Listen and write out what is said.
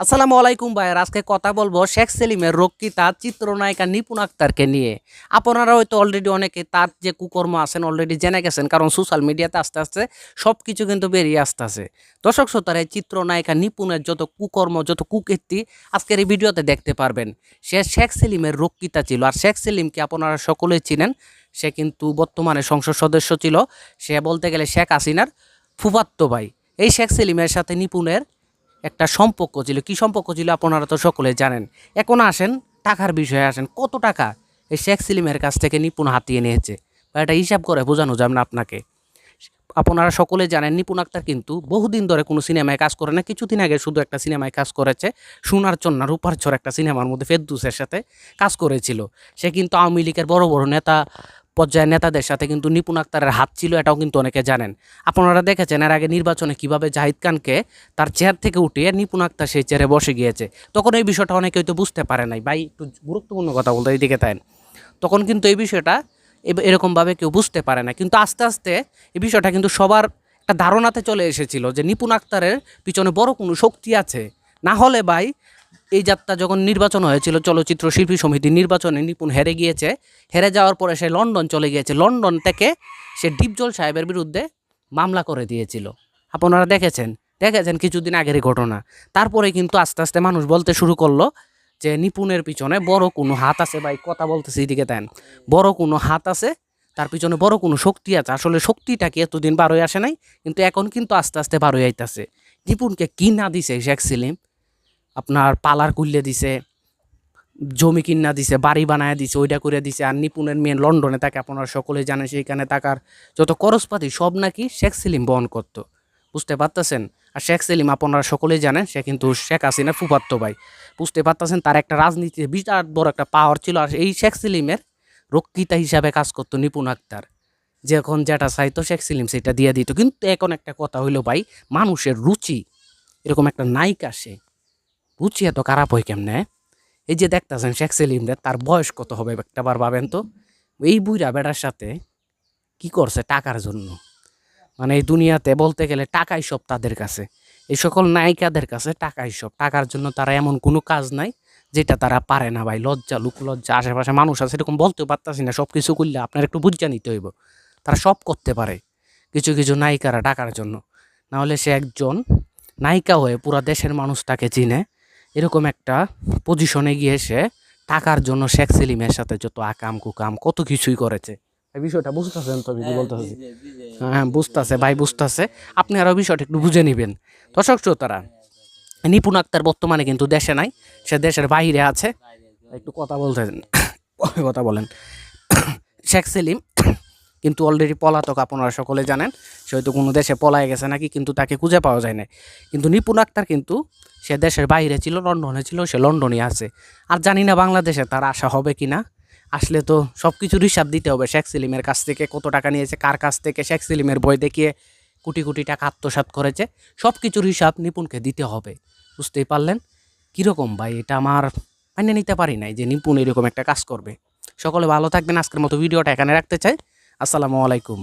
আসসালামু আলাইকুম ভাইয়ার, আজকে কথা বলব শেখ সেলিমের রক্ষিতা চিত্রনায়িকা নিপুণ আক্তারকে নিয়ে। আপনারা হয়তো অলরেডি অনেকে তার যে কুকর্ম আছেন অলরেডি জেনে গেছেন, কারণ সোশ্যাল মিডিয়াতে আস্তে আস্তে সব কিছু কিন্তু বেরিয়ে আসতেছে। দর্শক শ্রোতারা, এই চিত্রনায়িকা নিপুণের যত কুকর্ম, যত কুকীর্তি আজকের এই ভিডিওতে দেখতে পারবেন। সে শেখ সেলিমের রক্ষিতা ছিল, আর শেখ সেলিমকে আপনারা সকলেই চিনেন? সে কিন্তু বর্তমানে সংসদ সদস্য ছিল। সে বলতে গেলে শেখ হাসিনার ফুফাত্ত ভাই। এই শেখ সেলিমের সাথে নিপুণের একটা সম্পর্ক ছিল। কি সম্পর্ক ছিল আপনারা তো সকলে জানেন। এখন আসেন, টাকার বিষয়ে আসেন। কত টাকা এই শেখ সেলিমের কাছ থেকে নিপুণ হাতিয়ে নিয়েছে? বা এটা হিসাব করে বোঝানো যাবে না আপনাকে। আপনারা সকলে জানেন, নিপুণ আক্তার কিন্তু বহুদিন ধরে কোনো সিনেমায় কাজ করে না। কিছুদিন আগে শুধু একটা সিনেমায় কাজ করেছে, সোনার চন্না, রূপার চর একটা সিনেমার মধ্যে ফেদ্দুসের সাথে কাজ করেছিল। সে কিন্তু আওয়ামী লীগের বড় বড় নেতা পর্যায়ের নেতাদের সাথে কিন্তু নিপুণ আক্তারের হাত ছিল, এটাও কিন্তু অনেকে জানেন। আপনারা দেখেছেন এর আগে নির্বাচনে কীভাবে জাহিদ খানকে তার চেয়ার থেকে উঠিয়ে নিপুণ আক্তার সেই চেয়ারে বসে গিয়েছে। তখন এই বিষয়টা অনেকে হয়তো বুঝতে পারে নাই। ভাই, একটু গুরুত্বপূর্ণ কথা বলতে এইদিকে তাই তখন কিন্তু এই বিষয়টা এরকমভাবে কেউ বুঝতে পারে না কিন্তু আস্তে আস্তে এই বিষয়টা কিন্তু সবার একটা ধারণাতে চলে এসেছিল যে নিপুণ আক্তারের পিছনে বড় কোনো শক্তি আছে। না হলে ভাই এই যাত্রা যখন নির্বাচন হয়েছিল, চলচ্চিত্র শিল্পী সমিতি নির্বাচনে নিপুণ হেরে গিয়েছে। হেরে যাওয়ার পরে সে লন্ডন চলে গিয়েছে। লন্ডন থেকে সে ডিপজল সাহেবের বিরুদ্ধে মামলা করে দিয়েছিল। আপনারা দেখেছেন দেখেছেন কিছুদিন আগেরই ঘটনা। তারপরে কিন্তু আস্তে আস্তে মানুষ বলতে শুরু করল যে, নিপুণের পিছনে বড় কোনো হাত আছে ভাই, কথা বলতেছে, এদিকে দেন। বড় কোনো হাত আছে, তার পিছনে বড় কোনো শক্তি আছে। আসলে শক্তিটা কি এতদিন বার হয়ে আসে নাই? কিন্তু এখন কিন্তু আস্তে আস্তে বার হয়ে আইতাছে। নিপুণকে কী না দিছে শেখ সেলিম? আপনার পালার কুল্লে দিছে, জমি কিনা দিছে, বাড়ি বানায় দিছে, ওইটা করে দিছে। আর নিপুণের মেয়ে লন্ডনে তাকে আপনারা সকলে জানেন সেইখানে টাকার যত খরচপাতি, সব নাকি শেখ সেলিম বহন করতো। বুঝতে পারতেছেন? আর শেখ সেলিম আপনারা সকলেই জানেন, সে কিন্তু শেখ হাসিনার ফুপাত্ত ভাই। বুঝতে পারতেছেন? তার একটা রাজনীতিতে বিরাট বড় একটা পাওয়ার ছিল, আর এই শেখ সেলিমের রক্ষিতা হিসাবে কাজ করতো নিপুণ আক্তার। যখন যেটা চাইতো, শেখ সেলিম সেটা দিয়ে দিত। কিন্তু এখন একটা কথা হইল ভাই, মানুষের রুচি, এরকম একটা নায়িকা সে। রুচি এত খারাপ হয় কেমনে? এই যে দেখতেছেন শেখ সেলিমরে তার বয়স কত হবে একটা বার ভাবেন তো? এই বুইরা বেড়ার সাথে কি করছে টাকার জন্য? মানে এই দুনিয়াতে বলতে গেলে টাকাই সব তাদের কাছে। এই সকল নায়িকাদের কাছে টাকাই সব। টাকার জন্য তারা এমন কোনো কাজ নাই যেটা তারা পারে না ভাই। লজ্জা, লুক, লজ্জা, আশেপাশে মানুষ আছে, এরকম বলতেও পারতাছি না। সব কিছু করলে আপনার একটু বুঝা নিতে হইব। তারা সব করতে পারে কিছু কিছু নায়িকারা টাকার জন্য। নাহলে সে একজন নায়িকা হয়ে পুরা দেশের মানুষ তাকে চিনে এরকম একটা পজিশনে গিয়ে সে টাকার জন্য শেখ সেলিমের সাথে যত আকাম কুকাম কত কিছুই করেছে। এই বিষয়টা বুঝতেছেন তো কি বলতেছি? হ্যাঁ বুঝতেছে ভাই বুঝতেছে। আপনি আরও বিষয়টা একটু বুঝে নেবেন। দর্শক শ্রোতারা নিপুণ আক্তার বর্তমানে কিন্তু দেশে নাই সে দেশের বাইরে আছে। একটু কথা বলতেছেন কথা বলেন। শেখ সেলিম কিন্তু অলরেডি পলাতক আপনারা সকলে জানেন সে হয়তো কোনো দেশে পলায় গেছে নাকি কিন্তু তাকে খুঁজে পাওয়া যায় না কিন্তু নিপুণ আক্তার কিন্তু সে দেশের বাইরে ছিল, লন্ডনে ছিল, সে লন্ডনে আছে। আর জানি না বাংলাদেশে তার আশা হবে কি না আসলে তো সব কিছুর হিসাব দিতে হবে শেখ সেলিমের কাছ থেকে, কত টাকা নিয়েছে, কার কাছ থেকে, শেখ সেলিমের বই দেখিয়ে কোটি কোটি টাকা আত্মসাৎ করেছে। সব কিছুর হিসাব নিপুণকে দিতে হবে। বুঝতেই পারলেন? কীরকম ভাই, এটা আমার মানিয়ে নিতে পারি নাই যে নিপুণ এরকম একটা কাজ করবে। সকলে ভালো থাকবেন। আজকের মতো ভিডিওটা এখানে রাখতে চাই। আসসালামু আলাইকুম।